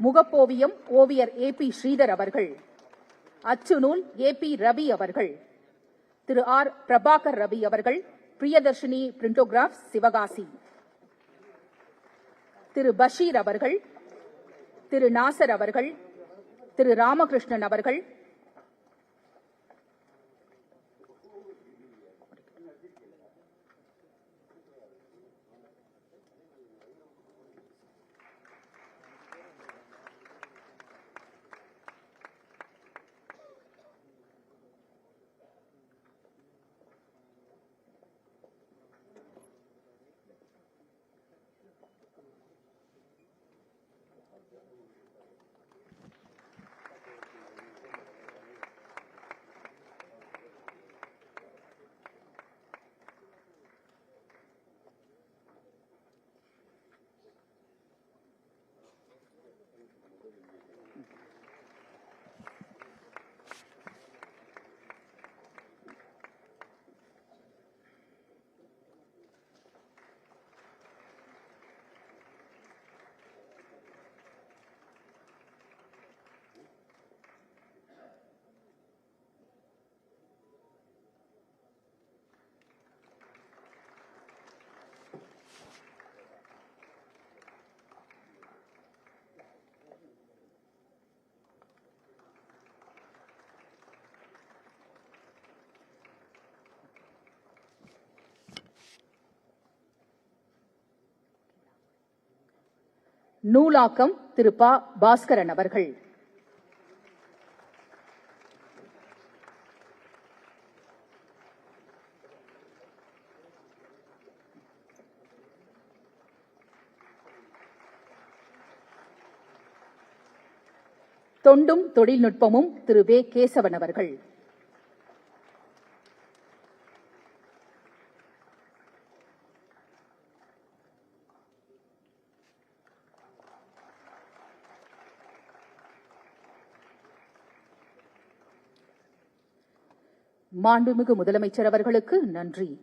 முகப்போவியம் ஓவியர் ஏ பி ஸ்ரீதர் அவர்கள் அச்சு நூல் ஏ பி ரவி அவர்கள் திரு ஆர் பிரபாகர் ரவி அவர்கள் பிரியதர்ஷினி பிரிண்டோகிராஃப் சிவகாசி. திரு பஷீர் அவர்கள் திரு நாசர் அவர்கள் திரு ராமகிருஷ்ணன் அவர்கள் நூலாக்கம் திரு பா. பாஸ்கரன் அவர்கள். தொண்டும் தொழில்நுட்பமும் திரு வே. கேசவன் அவர்கள். மாண்புமிகு முதலமைச்சர் அவர்களுக்கு நன்றி.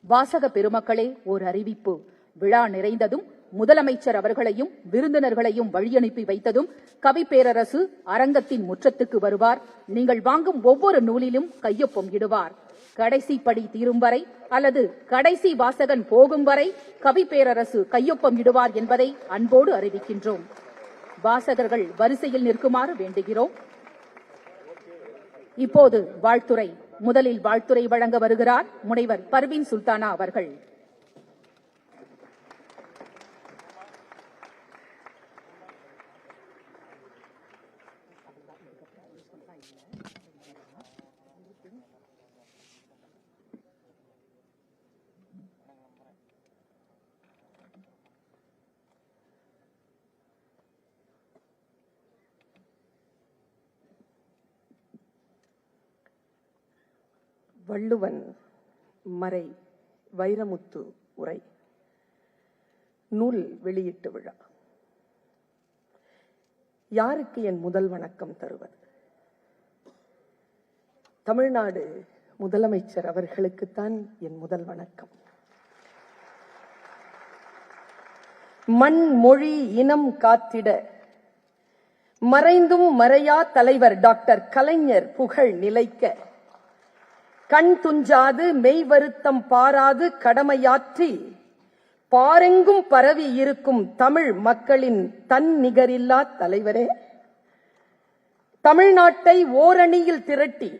வாசக பெருமக்களே ஓர் அறிவிப்பு. விழா நிறைந்ததும் முதலமைச்சர் அவர்களையும் விருந்தினர்களையும் வழியனுப்பி வைத்ததும் கவி பேரரசு அரங்கத்தின் முற்றத்துக்கு வருவார். நீங்கள் வாங்கும் ஒவ்வொரு நூலிலும் கையொப்பம் இடுவார். கடைசி படி தீரும் வரை அல்லது கடைசி வாசகன் போகும் வரை கவி பேரரசு கையொப்பம் இடுவார் என்பதை அன்போடு அறிவிக்கின்றோம். வாசகர்கள் வரிசையில் நிற்குமாறு வேண்டுகிறோம். இப்போது வாழ்த்துரை. முதலில் வாழ்த்துரை வழங்க வருகிறார் முனைவர் பர்வீன் சுல்தானா அவர்கள். வள்ளுவன் மறை வைரமுத்து உரை. நூல் வெளியீட்டு விழா. யாருக்கு என் முதல் வணக்கம் தருவது? தமிழ்நாடு முதலமைச்சர் அவர்களுக்குத்தான் என் முதல் வணக்கம். மண் மொழி இனம் காத்திட மறைந்தும் மறையா தலைவர் டாக்டர் கலைஞர் புகழ் நிலைக்க கண் துஞ்சாது மெய் வருத்தம் பாராது கடமையாற்றி. பாரெங்கும் பரவி இருக்கும் தமிழ் மக்களின் தன் நிகரில்லா தலைவரே. தமிழ்நாட்டை ஓரணியில் திரட்டி.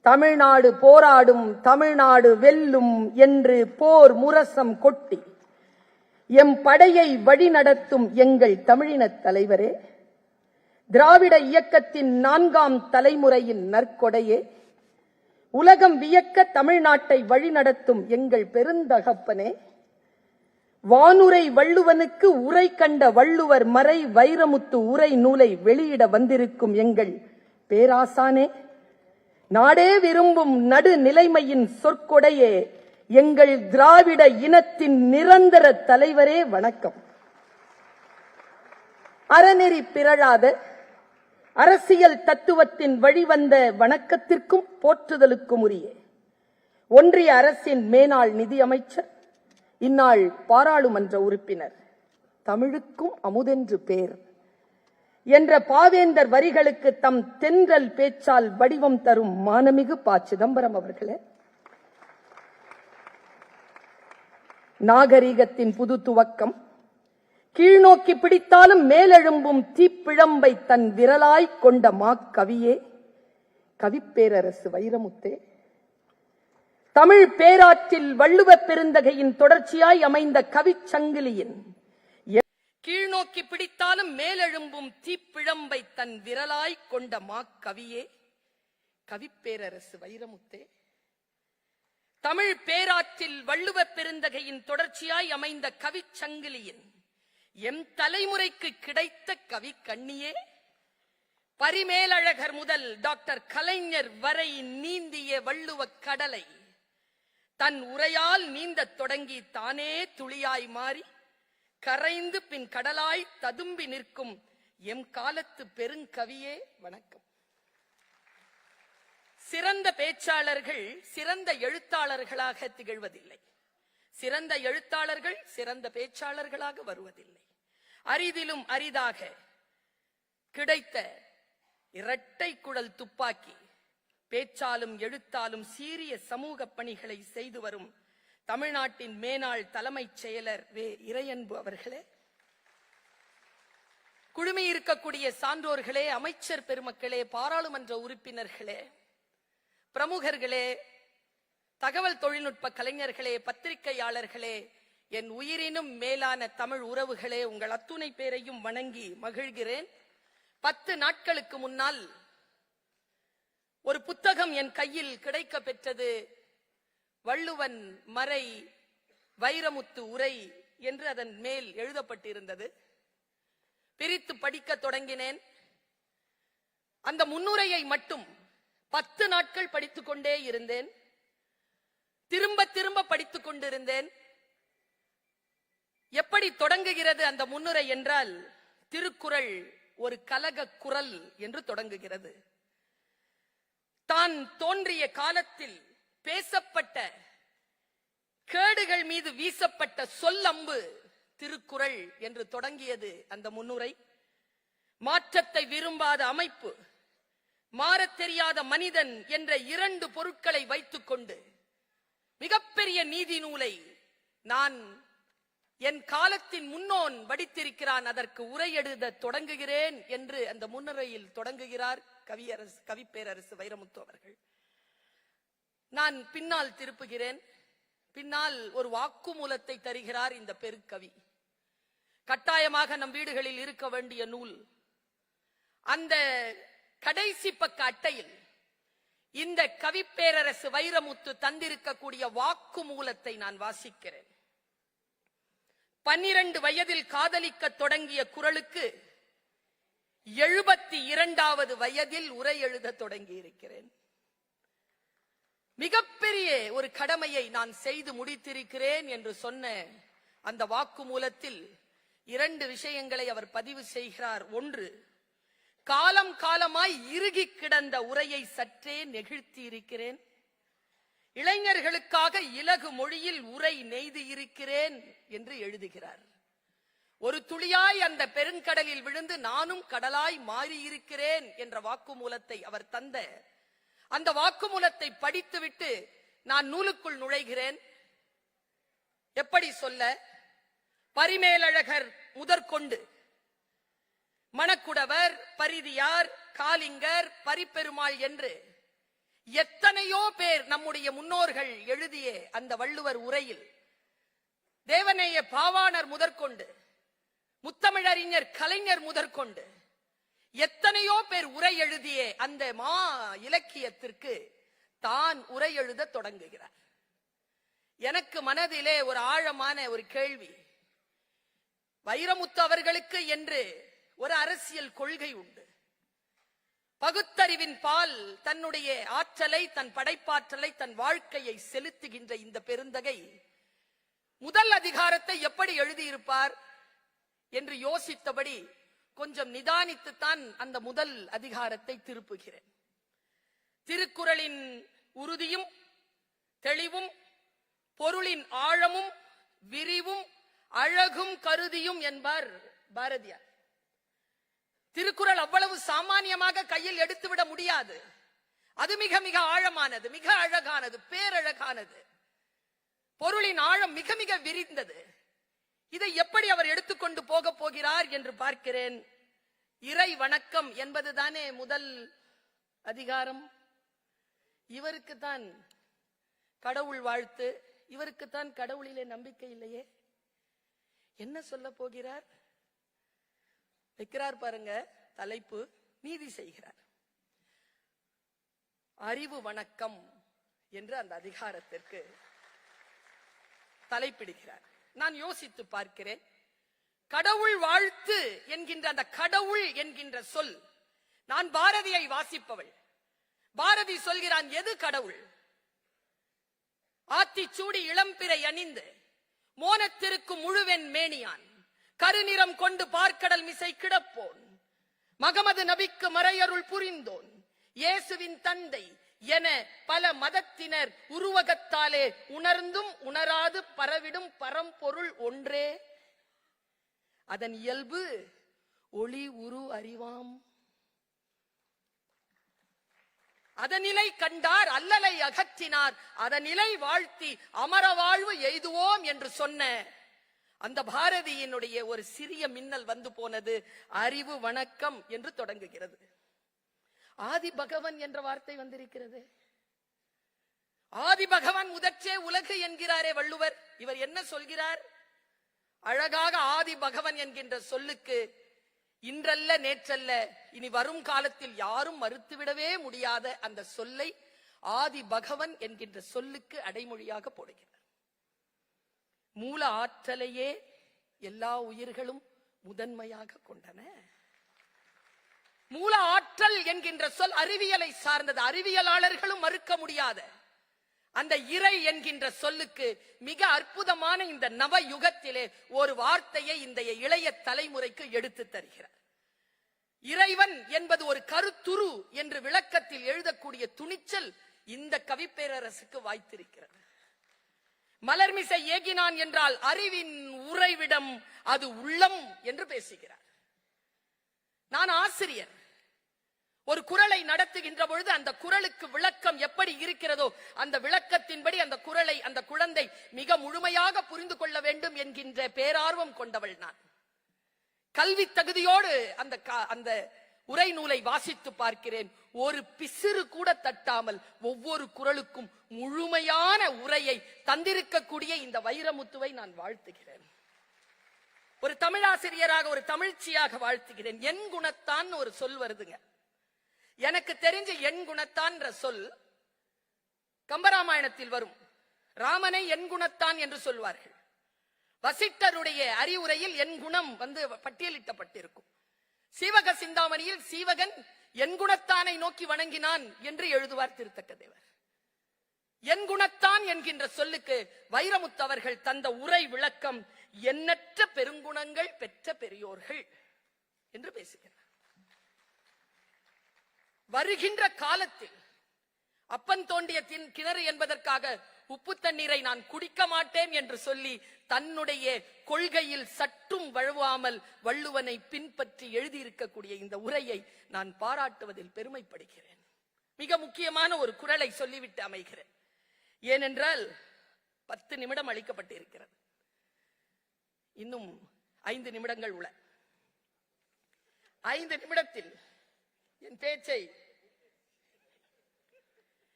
தமிழ்நாடு போராடும் தமிழ்நாடு வெல்லும் என்று போர் முரசம் கொட்டி. எம் படையை வழிநடத்தும் எங்கள் தமிழினத் தலைவரே. திராவிட இயக்கத்தின் நான்காம் தலைமுறையின் நற்கொடையே. உலகம் வியக்க தமிழ்நாட்டை வழிநடத்தும் எங்கள் பெருந்தகப்பனே. வானுரை வள்ளுவனுக்கு உரை கண்ட வள்ளுவர் மறை வைரமுத்து உரை நூலை வெளியிட வந்திருக்கும் எங்கள் பேராசானே. நாடே விரும்பும் நடுநிலைமையின் சொற்கொடையே எங்கள் திராவிட இனத்தின் நிரந்தர தலைவரே வணக்கம். அறநெறி பிறழாத அரசியல் தத்துவத்தின் வழிவந்த வணக்கத்திற்கும் போற்றுதலுக்கும் உரிய ஒன்றிய அரசின் மேனாள் நிதியமைச்சர் இந்நாள் பாராளுமன்ற உறுப்பினர் தமிழுக்கும் அமுதென்று பேர் என்ற பாவேந்தர் வரிகளுக்கு தம் தென்றல் பேச்சால் வடிவம் தரும் மானமிகு ப. சிதம்பரம் அவர்களே. நாகரிகத்தின் புது துவக்கம் கீழ்நோக்கி பிடித்தாலும் மேலெழும்பும் தீப்பிழம்பை தன் விரலாய் கொண்ட மாக்கவியே. கவிப்பேரரசு வைரமுத்தே. தமிழ் பேராற்றில் வள்ளுவப் பெருந்தகையின் தொடர்ச்சியாய் அமைந்த கவிச்சங்கிலியின் கீழ்நோக்கி பிடித்தாலும் மேலெழும்பும் தீப்பிழம்பை தன் விரலாய் கொண்ட மாக்கவியே. கவிப்பேரரசு வைரமுத்தே. தமிழ் பேராற்றில் வள்ளுவப் பெருந்தகையின் தொடர்ச்சியாய் அமைந்த கவிச்சங்கிலியின் எம் தலைமுறைக்கு கிடைத்த கவி கண்ணியே. பரிமேலழகர் முதல் டாக்டர் கலைஞர் வரை நீந்திய வள்ளுவக் கடலை. தன் உரையால் நீந்தத் தொடங்கி தானே துளியாய் மாறி. கரைந்து பின் கடலாய் ததும்பி நிற்கும் எம் காலத்து பெருங்கவியே. வணக்கம். சிறந்த பேச்சாளர்கள் சிறந்த எழுத்தாளர்களாக திகழ்வதில்லை. சிறந்த எழுத்தாளர்கள் சிறந்த பேச்சாளர்களாக வருவதில்லை. அரிதிலும் அரிதாக கிடைத்த இரட்டை குழல் துப்பாக்கி பேச்சாலும் எழுத்தாலும் சீரிய சமூக பணிகளை செய்து வரும் தமிழ்நாட்டின் மேனாள் தலைமைச் செயலர் வே. இறையன்பு அவர்களே. குழுமி இருக்கக்கூடிய சான்றோர்களே அமைச்சர் பெருமக்களே பாராளுமன்ற உறுப்பினர்களே பிரமுகர்களே தகவல் தொழில்நுட்ப கலைஞர்களே பத்திரிகையாளர்களே என் உயிரினும் மேலான தமிழ் உறவுகளே உங்கள் அத்துணை பேரையும் வணங்கி மகிழ்கிறேன். பத்து நாட்களுக்கு முன்னால் ஒரு புத்தகம் என் கையில் கிடைக்க பெற்றது. வள்ளுவன் மறை வைரமுத்து உரை என்று அதன் மேல் எழுதப்பட்டிருந்தது. பிரித்து படிக்க தொடங்கினேன். அந்த முன்னுரையை மட்டும் பத்து நாட்கள் படித்துக்கொண்டே இருந்தேன். திரும்ப திரும்ப படித்துக் கொண்டிருந்தேன் எப்படி தொடங்குகிறது அந்த முன்னுரை என்றால் திருக்குறள் ஒரு கலக குரல் என்று தொடங்குகிறது. தான் தோன்றிய காலத்தில் பேசப்பட்ட கேடுகள் மீது வீசப்பட்ட சொல்லம்பு திருக்குறள் என்று தொடங்கியது அந்த முன்னுரை. மாற்றத்தை விரும்பாத அமைப்பு மாறத் தெரியாத மனிதன் என்ற இரண்டு பொருட்களை வைத்துக்கொண்டு மிகப்பெரிய நீதி நூலை நான் என் காலத்தின் முன்னோன் வடித்திருக்கிறான் அதற்கு உரை தொடங்குகிறேன் என்று அந்த முன்னுரையில் தொடங்குகிறார் கவியரசு கவிப்பேரரசு வைரமுத்து அவர்கள். நான் பின்னால் திருப்புகிறேன். பின்னால் ஒரு வாக்குமூலத்தை தருகிறார் இந்த பெருக்கவி. கட்டாயமாக நம் வீடுகளில் இருக்க வேண்டிய நூல். அந்த கடைசி பக்க அட்டையில் இந்த கவிப்பேரரசு வைரமுத்து தந்திருக்கக்கூடிய வாக்குமூலத்தை நான் வாசிக்கிறேன். பன்னிரண்டு வயதில் காதலிக்க தொடங்கிய குரலுக்கு எழுபத்தி இரண்டாவது வயதில் உரை எழுத தொடங்கி இருக்கிறேன் மிகப்பெரிய ஒரு கடமையை நான் செய்து முடித்திருக்கிறேன் என்று சொன்ன அந்த வாக்குமூலத்தில் இரண்டு விஷயங்களை அவர் பதிவு செய்கிறார். ஒன்று காலம் காலமாய் இறுகி கிடந்த உரையை சற்றே நெகிழ்த்தி இருக்கிறேன் இளைஞர்களுக்காக இலகு மொழியில் உரை நெய்து இருக்கிறேன் என்று எழுதுகிறார். ஒரு துளியாய் அந்த பெருங்கடலில் விழுந்து நானும் கடலாய் மாறியிருக்கிறேன் என்ற வாக்குமூலத்தை அவர் தந்த. அந்த வாக்குமூலத்தை படித்துவிட்டு நான் நூலுக்குள் நுழைகிறேன். எப்படி சொல்ல? பரிமேலழகர் முதற்கொண்டு மணக்குடவர் பரிதியார் காலிங்கர் பரிப்பெருமாள் என்று எத்தனையோ பேர் நம்முடைய முன்னோர்கள் எழுதிய அந்த வள்ளுவர் உரையில் தேவநேய பாவாணர் முதற்கொண்டு முத்தமிழறிஞர் கலைஞர் முதற்கொண்டு எத்தனையோ பேர் உரை எழுதிய அந்த மா இலக்கியத்திற்கு தான் உரை எழுத தொடங்குகிறார். எனக்கு மனதிலே ஒரு ஆழமான ஒரு கேள்வி. வைரமுத்து அவர்களுக்கு என்று ஒரு அரசியல் கொள்கை உண்டு. பகுத்தறிவின் பால் தன்னுடைய ஆற்றலை தன் படைப்பாற்றலை தன் வாழ்க்கையை செலுத்துகின்ற இந்த பெருந்தகை முதல் அதிகாரத்தை எப்படி எழுதியிருப்பார் என்று யோசித்தபடி கொஞ்சம் நிதானித்துத்தான் அந்த முதல் அதிகாரத்தை திருப்புகிறேன். திருக்குறளின் உறுதியும் தெளிவும் பொருளின் ஆழமும் விரிவும் அழகும் கருதியும் என்பார் பாரதியார். திருக்குறள் அவ்வளவு சாமானியமாக கையில் எடுத்துவிட முடியாது. அது மிக மிக ஆழமானது மிக அழகானது பேரழகானது. பொருளின் ஆழம் மிக மிக விரிந்தது. இதை எப்படி அவர் எடுத்துக்கொண்டு போக போகிறார் என்று பார்க்கிறேன். இறை வணக்கம் என்பதுதானே முதல் அதிகாரம். இவருக்கு தான் கடவுள் வாழ்த்து இவருக்கு தான் கடவுளிலே நம்பிக்கை இல்லையே. என்ன சொல்ல போகிறார்? வைக்கிறார் பாருங்க தலைப்பு நீதி செய்கிறார். அறிவு வணக்கம் என்று அந்த அதிகாரத்திற்கு தலைப்பிடுகிறார். நான் யோசித்து பார்க்கிறேன் கடவுள் வாழ்த்து என்கின்ற அந்த கடவுள் என்கின்ற சொல் நான் பாரதியை வாசிப்பவள். பாரதி சொல்கிறான் எது கடவுள்? ஆத்திச்சூடி இளம்பிறை அணிந்து மோனத்திற்கு முழுவெண் மேனியான். கருநிறம் கொண்டு பார்க்கடல் மிசை கிடப்போன். மகமது நபிக்கு மறையருள் புரிந்தோன். இயேசுவின் தந்தை என பல மதத்தினர் உருவகத்தாலே உணர்ந்தும் உணராது பரவிடும் பரம்பொருள் ஒன்றே. அதன் இயல்பு ஒளி உரு அறிவாம். அதனிலை கண்டார் அல்லலை அகற்றினார். அதனிலை வாழ்த்தி அமர வாழ்வு எய்துவோம் என்று சொன்ன அந்த பாரதியினுடைய ஒரு சிறிய மின்னல் வந்து போனது அறிவு வணக்கம் என்று தொடங்குகிறது. ஆதி பகவன் என்ற வார்த்தை வந்திருக்கிறது. ஆதி பகவான் முதற்றே உலகு என்கிறாரே வள்ளுவர். இவர் என்ன சொல்கிறார்? அழகாக ஆதி பகவன் என்கின்ற சொல்லுக்கு இன்றல்ல நேற்றல்ல இனி வரும் காலத்தில் யாரும் மறுத்துவிடவே முடியாத அந்த சொல்லை ஆதி பகவன் என்கின்ற சொல்லுக்கு அடைமொழியாக போடுகிறார். மூல ஆற்றலையே எல்லா உயிர்களும் முதன்மையாக கொண்டன. மூல ஆற்றல் என்கின்ற சொல் அறிவியலை சார்ந்தது. அறிவியலாளர்களும் மறுக்க முடியாத அந்த இறை என்கின்ற சொல்லுக்கு மிக அற்புதமான இந்த நவ யுகத்திலே ஒரு வார்த்தையை இந்த இளைய தலைமுறைக்கு எடுத்து தருகிறார். இறைவன் என்பது ஒரு கருத்துரு என்று விளக்கத்தில் எழுதக்கூடிய துணிச்சல் இந்த கவிப்பேரரசுக்கு வாய்த்திருக்கிறது. மலர்மிசை ஏகினான் என்றால் அறிவின் உறைவிடம் அது உள்ளம் என்று பேசுகிறார். நான் ஆசிரியர். ஒரு குரலை நடத்துகின்ற பொழுது அந்த குரலுக்கு விளக்கம் எப்படி இருக்கிறதோ அந்த விளக்கத்தின்படி அந்த குரலை அந்த குழந்தை மிக முழுமையாக புரிந்து கொள்ள வேண்டும் என்கின்ற பேரார்வம் கொண்டவள் நான். கல்வி தகுதியோடு அந்த அந்த உரை நூலை வாசித்து பார்க்கிறேன். ஒரு பிசிறு கூட தட்டாமல் ஒவ்வொரு குரலுக்கும் முழுமையான உரையை தந்திருக்கக்கூடிய இந்த வைரமுத்துவை நான் வாழ்த்துகிறேன். ஒரு தமிழாசிரியராக ஒரு தமிழ்ச்சியாக வாழ்த்துகிறேன். என் குணத்தான் ஒரு சொல் வருதுங்க. எனக்கு தெரிஞ்ச என் குணத்தான்ற சொல் கம்பராமாயணத்தில் வரும். ராமனை என் குணத்தான் என்று சொல்வார்கள். வசிட்டருடைய அறிவுரையில் என் குணம் வந்து பட்டியலிட்டப்பட்டிருக்கும். சீவக சிந்தாமணியில் சீவகன் என் குணத்தானை நோக்கி வணங்கினான் என்று எழுதுவார் திருத்தக்க தேவர் என் குணத்தான் என்கின்ற சொல்லுக்கு வைரமுத்து அவர்கள் தந்த உரை விளக்கம் எண்ணற்ற பெருங்குணங்கள் பெற்ற பெரியோர்கள் என்று பேசுகிறார். வருகின்ற காலத்தில் அப்பன் தோண்டிய தின்- கிணறு என்பதற்காக உப்பு தண்ணீரை நான் குடிக்க மாட்டேன் என்று சொல்லி தன்னுடைய கொள்கையில் சற்றும் வழுவாமல் வள்ளுவனை பின்பற்றி எழுதியிருக்கக்கூடிய இந்த உரையை நான் பாராட்டுவதில் பெருமைப்படுகிறேன். மிக முக்கியமான ஒரு குரலை சொல்லிவிட்டு அமைகிறேன். ஏனென்றால் பத்து நிமிடம் அளிக்கப்பட்டிருக்கிறது. இன்னும் ஐந்து நிமிடங்கள் உள்ள. ஐந்து நிமிடத்தில் என் பேச்சை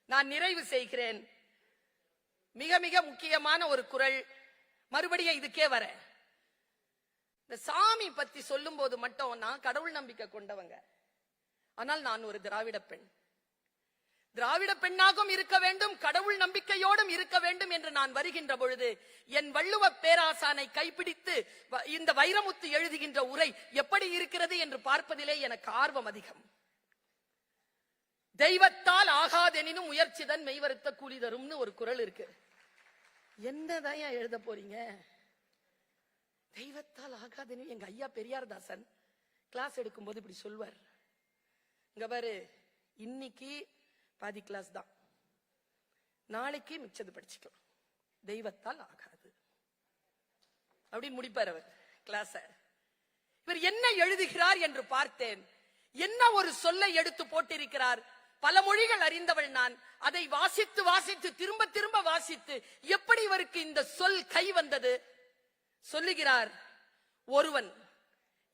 நான் நிறைவு செய்கிறேன். மிக மிக முக்கியமான ஒரு குரல். மறுபடியும் இதுக்கே வர. இந்த சாமி பத்தி சொல்லும் போது மட்டும் நான் கடவுள் நம்பிக்கை கொண்டவங்க. ஆனால் நான் ஒரு திராவிட பெண். திராவிட பெண்ணாகவும் இருக்க வேண்டும் கடவுள் நம்பிக்கையோடும் இருக்க வேண்டும் என்று நான் வருகின்ற பொழுது என் வள்ளுவ பேராசானை கைப்பிடித்து வ- இந்த வைரமுத்து எழுதுகின்ற உரை எப்படி இருக்கிறது என்று பார்ப்பதிலே எனக்கு ஆர்வம் அதிகம். தெய்வத்தால் ஆகாதெனினும் முயற்சிதன் மெய்வருத்த கூலி தரும்னு ஒரு குரல் இருக்கு. என்னதான் ஏன் எழுத போறீங்க? தெய்வத்தால் ஆகாதெனும் எங்க ஐயா பெரியார்தாசன் கிளாஸ் எடுக்கும்போது இப்படி சொல்வார். இங்க பாரு இன்னைக்கு பாதி கிளாஸ் தான். நாளைக்கு மிச்சது படிச்சுக்கலாம். தெய்வத்தால் ஆகாது. அப்படின்னு முடிப்பார் அவர் கிளாஸ இவர் என்ன எழுதுகிறார் என்று பார்த்தேன். என்ன ஒரு சொல்லை எடுத்து போட்டிருக்கிறார்? பல மொழிகள் அறிந்தவள் நான். அதை வாசித்து வாசித்து திரும்ப திரும்ப வாசித்து எப்படி இவருக்கு இந்த சொல் கை வந்தது? சொல்லுகிறார் ஒருவன்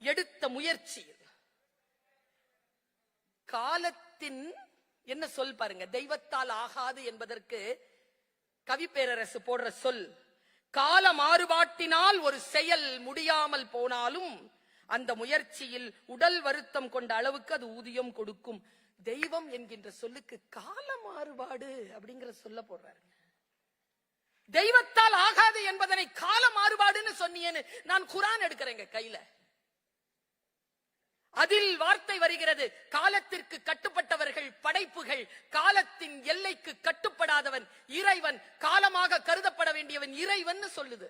எடுத்த முயற்சியில் காலத்தின் என்ன சொல் பாருங்க தெய்வத்தால் ஆகாது என்பதற்கு கவி பேரரசு போடுற சொல். கால மாறுபாட்டினால் ஒரு செயல் முடியாமல் போனாலும் அந்த முயற்சியில் உடல் வருத்தம் கொண்ட அளவுக்கு அது ஊதியம் கொடுக்கும். தெய்வம் என்கின்ற சொல்லுக்கு கால மாறுபாடு அப்படிங்கிற சொல்ல போடுறாரு தெய்வத்தால் ஆகாது என்பதனை கால மாறுபாடுன்னு சொன்னியேன்னு நான் குரான் எடுக்கிறேங்க கையில. அதில் வார்த்தை வருகிறது காலத்திற்கு கட்டுப்பட்டவர்கள் படைப்புகள் காலத்தின் எல்லைக்கு கட்டுப்படாதவன் இறைவன் காலமாக கருதப்பட வேண்டியவன் இறைவன் சொல்லுது.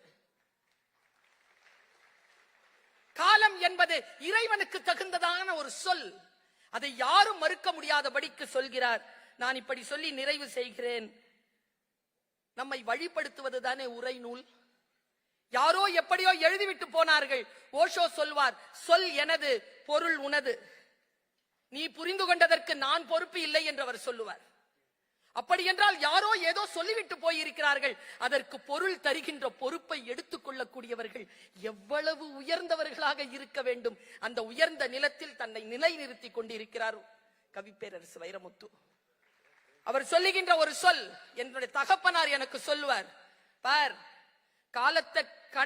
காலம் என்பது இறைவனுக்கு தகுந்ததான ஒரு சொல். அதை யாரும் மறுக்க முடியாதபடிக்கு சொல்கிறார். நான் இப்படி சொல்லி நிறைவு செய்கிறேன். நம்மை வழிபடுத்துவது தானே உரை நூல். யாரோ எப்படியோ எழுதிவிட்டு போனார்கள். ஓஷோ சொல்வார் சொல் எனது பொருள் உனது. நீ புரிந்து கொண்டதற்கு நான் பொறுப்பு இல்லை என்று அவர் சொல்லுவார். அப்படி என்றால் யாரோ ஏதோ சொல்லிவிட்டு போயிருக்கிறார்கள். அதற்கு பொருள் தருகின்ற பொறுப்பை எடுத்துக் கொள்ளக்கூடியவர்கள் எவ்வளவு உயர்ந்தவர்களாக இருக்க வேண்டும். அந்த உயர்ந்த நிலத்தில் தன்னை நிலைநிறுத்தி கொண்டிருக்கிறார்? கவிப்பேரரசு வைரமுத்து. அவர் சொல்லுகின்ற ஒரு சொல் என்னுடைய தகப்பனார் எனக்கு சொல்லுவார். பார் காலத்தை